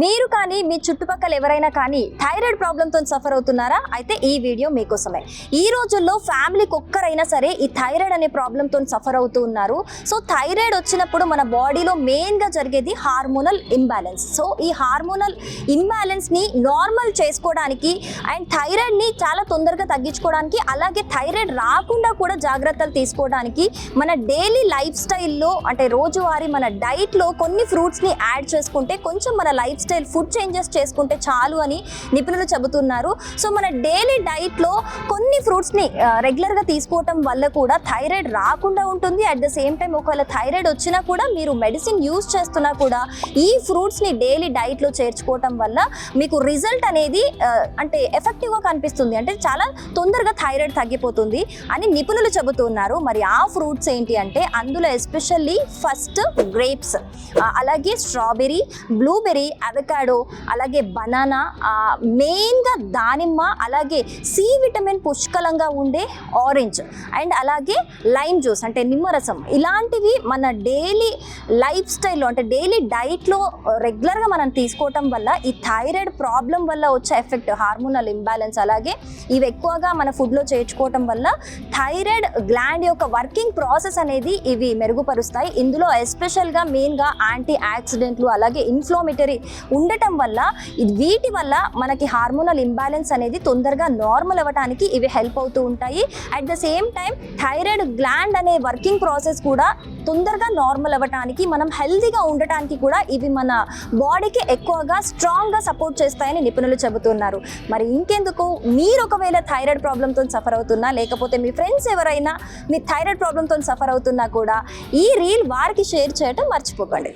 మీరు కానీ మీ చుట్టుపక్కల ఎవరైనా కానీ థైరాయిడ్ ప్రాబ్లంతో సఫర్ అవుతున్నారా? అయితే ఈ వీడియో మీకోసమే. ఈ రోజుల్లో ఫ్యామిలీకి ఒక్కరైనా సరే ఈ థైరాయిడ్ అనే ప్రాబ్లంతో సఫర్ అవుతూ ఉన్నారు. సో థైరాయిడ్ వచ్చినప్పుడు మన బాడీలో మెయిన్గా జరిగేది హార్మోనల్ ఇంబ్యాలెన్స్. సో ఈ హార్మోనల్ ఇంబ్యాలెన్స్ని నార్మల్ చేసుకోవడానికి అండ్ థైరాయిడ్ని చాలా తొందరగా తగ్గించుకోవడానికి అలాగే థైరాయిడ్ రాకుండా కూడా జాగ్రత్తలు తీసుకోవడానికి మన డైలీ లైఫ్ స్టైల్లో అంటే రోజువారీ మన డైట్లో కొన్ని ఫ్రూట్స్ని యాడ్ చేసుకుంటే కొంచెం మన లైఫ్ స్టైల్ ఫుడ్ చేంజెస్ చేసుకుంటే చాలు అని నిపుణులు చెబుతున్నారు. సో మన డైలీ డైట్లో కొన్ని ఫ్రూట్స్ని రెగ్యులర్గా తీసుకోవటం వల్ల కూడా థైరాయిడ్ రాకుండా ఉంటుంది. అట్ ద సేమ్ టైం ఒకవేళ థైరాయిడ్ వచ్చినా కూడా మీరు మెడిసిన్ యూస్ చేస్తున్నా కూడా ఈ ఫ్రూట్స్ని డైలీ డైట్లో చేర్చుకోవటం వల్ల మీకు రిజల్ట్ అనేది అంటే ఎఫెక్టివ్గా కనిపిస్తుంది. అంటే చాలా తొందరగా థైరాయిడ్ తగ్గిపోతుంది అని నిపుణులు చెబుతున్నారు. మరి ఆ ఫ్రూట్స్ ఏంటి అంటే అందులో ఎస్పెషల్లీ ఫస్ట్ గ్రేప్స్ అలాగే స్ట్రాబెరీ బ్లూబెర్రీ అవకాడో అలాగే బనానా మెయిన్గా దానిమ్మ అలాగే సి విటమిన్ పుష్కలంగా ఉండే ఆరెంజ్. అండ్ అలాగే లైమ్ జ్యూస్ అంటే నిమ్మరసం. ఇలాంటివి మన డైలీ లైఫ్ స్టైల్లో అంటే డైలీ డైట్లో రెగ్యులర్గా మనం తీసుకోవటం వల్ల ఈ థైరాయిడ్ ప్రాబ్లం వల్ల వచ్చే ఎఫెక్ట్ హార్మోనల్ ఇంబ్యాలెన్స్ అలాగే ఇవి ఎక్కువగా మన ఫుడ్లో చేర్చుకోవటం వల్ల థైరాయిడ్ గ్లాండ్ యొక్క వర్కింగ్ ప్రాసెస్ అనేది ఇవి మెరుగుపరుస్తాయి. ఇందులో ఎస్పెషల్గా మెయిన్గా యాంటీ యాక్సిడెంట్లు అలాగే ఇన్ఫ్లోమిటరీ ఉండటం వల్ల ఇది వీటి వల్ల మనకి హార్మోనల్ ఇంబ్యాలెన్స్ అనేది తొందరగా నార్మల్ అవ్వడానికి ఇవి హెల్ప్ అవుతూ ఉంటాయి. At the same time thyroid gland అనే వర్కింగ్ ప్రాసెస్ కూడా తొందరగా నార్మల్ అవ్వటానికి మనం హెల్తీగా ఉండటానికి కూడా ఇవి మన బాడీకి ఎక్కువగా స్ట్రాంగ్గా సపోర్ట్ చేస్తాయని నిపుణులు చెబుతున్నారు. మరి ఇంకెందుకు? మీరు ఒకవేళ థైరాయిడ్ ప్రాబ్లంతో సఫర్ అవుతున్నా లేకపోతే మీ ఫ్రెండ్స్ ఎవరైనా మీ థైరాయిడ్ ప్రాబ్లంతో సఫర్ అవుతున్నా కూడా ఈ రీల్ వారికి షేర్ చేయటం మర్చిపోకండి.